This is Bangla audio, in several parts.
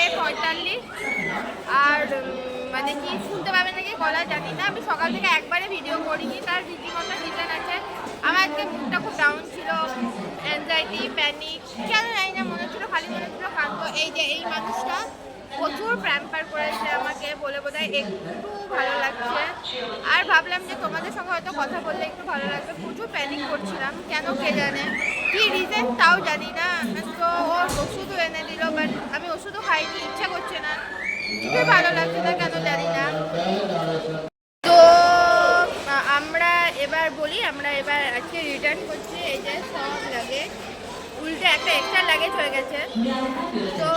চারটে পঁয়তাল্লিশ। আর মানে কি শুনতে পাবে নাকি গলা জানি না। আমি সকাল থেকে একবারে ভিডিও করিনি, তার রীতিমতো রিজন আছে। আমার আজকে মুডটা খুব ডাউন ছিল অ্যাংজাইটি প্যানিক কেন জানি না, মনে হচ্ছিল, খালি মনে হচ্ছিল কান্ত এই যে, এই মানুষটা প্রচুর প্র্যাম্পার করেছে আমাকে বলে বোধ একটু ভালো লাগছে। আর ভাবলাম যে তোমাদের সঙ্গে হয়তো কথা বললে একটু ভালো লাগবে। প্রচুর প্যানিক করছিলাম, কেন কে জানে? কি রিজন তাও জানি না। ওষুধও খাইনি ইচ্ছা করছে না। কিছুই ভালো লাগছে না কেন জানি না। তো আমরা এবার বলি, আমরা এবার আজকে রিটার্ন করছি এই যে সব লাগে। উল্টে একটা এক্সট্রা লাগেজ হয়ে গেছে। তো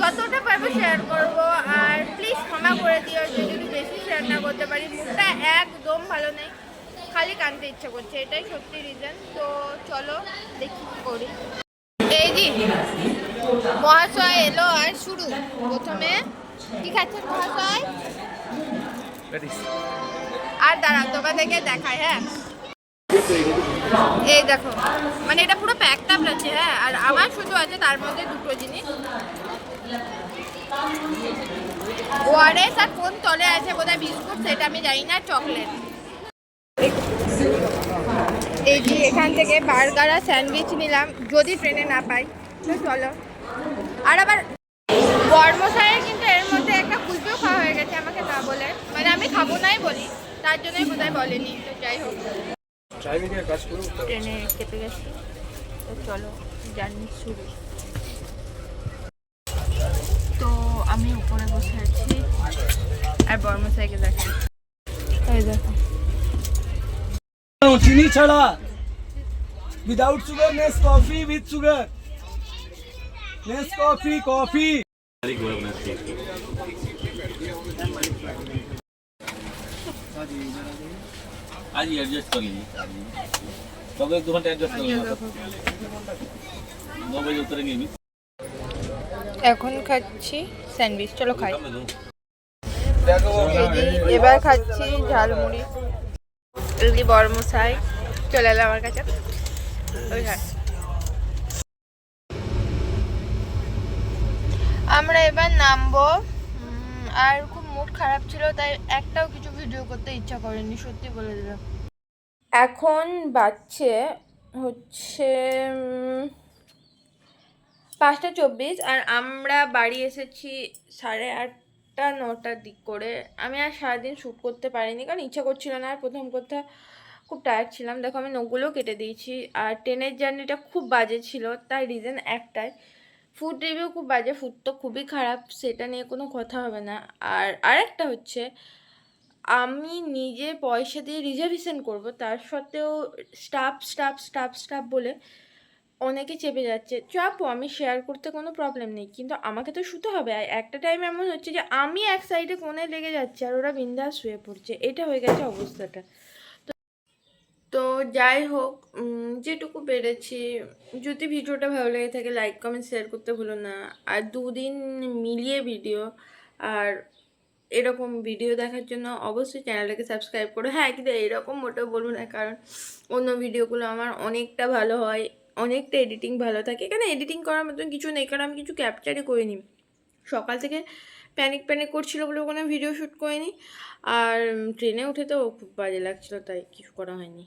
যতটা পারব শেয়ার করব, আর প্লিজ ক্ষমা করে দিও, যদি বেশি শেয়ার না করতে পারি। মুখটা একদম ভালো নেই। খালি কানতে ইচ্ছে করছে, এটাই সত্যি রিজন তো চলো দেখি করি। এই যে মহাশয় এলো আর শুরু। প্রথমে কি খাচ্ছেন মহাশয়? আর দাঁড়াও, তোমাদেরকে দেখায় হ্যাঁ। এই দেখো মানে এটা পুরো প্যাকড আপ আছে হ্যাঁ। আর আমার শুধু আছে, তার মধ্যে দুটো জিনিস। ওয়ারেস আর কোন তলে আছে বোধহয় বিস্কুট, সেটা আমি জানি না, চকলেট। এই যে এখান থেকে বার্গার আর স্যান্ডউইচ নিলাম, যদি ট্রেনে না পাই চলো। আর আবার কিন্তু এর মধ্যে একটা কুলপিও খাওয়া হয়ে গেছে আমাকে না বলে। মানে আমি খাব নাই বলি তার জন্যই বোধহয় বলেনি তো যাই হোক। ট্রেনে চেপে গেছি তো চলো জার্নি শুরু। তো আমি উপরে বসে আছি আর বর্মশাইকে এই দেখো। চিনি ছাড়া। Without sugar নেস coffee with sugar coffee coffee আজ অ্যাডজাস্ট করে নিই তবে দু ঘণ্টা অ্যাডজাস্ট করে। নব্বই উত্তরে নিবি। এখন খাচ্ছি স্যান্ডউইচ। চলো খাই। এবার খাচ্ছি ঝালমুড়ি এগুলি বড় মশাই চলে এলো আমার কাছে। ওই খাচ্ছি। এবার নামবো। আর খুব মুড খারাপ ছিল, তাই একটাও কিছু ভিডিও করতে ইচ্ছা করেনি, সত্যি বলে দিলাম। এখন বাচ্চে হচ্ছে পাঁচটা চব্বিশ, আর আমরা বাড়ি এসেছি সাড়ে আটটা, নটার দিক করে। আমি আর সারাদিন শ্যুট করতে পারিনি, কারণ ইচ্ছা করছিল না, আর প্রথম কথা খুব টায়ার্ড ছিলাম। দেখো, আমি নখগুলোও কেটে দিয়েছি, আর ট্রেনের জার্নিটা খুব বাজে ছিল তার রিজন একটাই। ফুড রিভিউ খুব বাজে ফুড তো খুবই খারাপ, সেটা নিয়ে কোনো কথা হবে না। আর আরেকটা হচ্ছে, আমি নিজে পয়সা দিয়ে রিজার্ভেশন করব, তার সত্ত্বেও স্টাফ স্টাফ স্টাফ স্টাফ বলে অনেকে চেপে যাচ্ছে। চাপও আমি শেয়ার করতে কোনো প্রবলেম নেই, কিন্তু আমাকে তো শুতে হবে। আর একটা টাইম এমন হচ্ছে যে, আমি এক সাইডে কোণে লেগে যাচ্ছি আর ওরা বিন্দাস শুয়ে পড়ছে। এটা হয়ে গেছে অবস্থাটা। তো যাই হোক যেটুকু পেরেছি। যদি ভিডিওটা ভালো লেগে থাকে লাইক কমেন্ট শেয়ার করতে ভুলো না। আর দুদিন মিলিয়ে ভিডিও আর এরকম ভিডিও দেখার জন্য অবশ্যই চ্যানেলটাকে সাবস্ক্রাইব করো। হ্যাঁ কিন্তু এরকম মোটেও বলব না, কারণ অন্য ভিডিওগুলো আমার অনেকটা ভালো হয়, অনেকটা এডিটিং ভালো থাকে। এখানে এডিটিং করার মতন কিছু নেই, কারণ আমি কিছু ক্যাপচারই করিনি। সকাল থেকে প্যানিক প্যানিক করছিল বলে কোনো ভিডিও শ্যুট করিনি। আর ট্রেনে উঠে তো খুব বাজে লাগছিল, তাই কিছু করা হয়নি।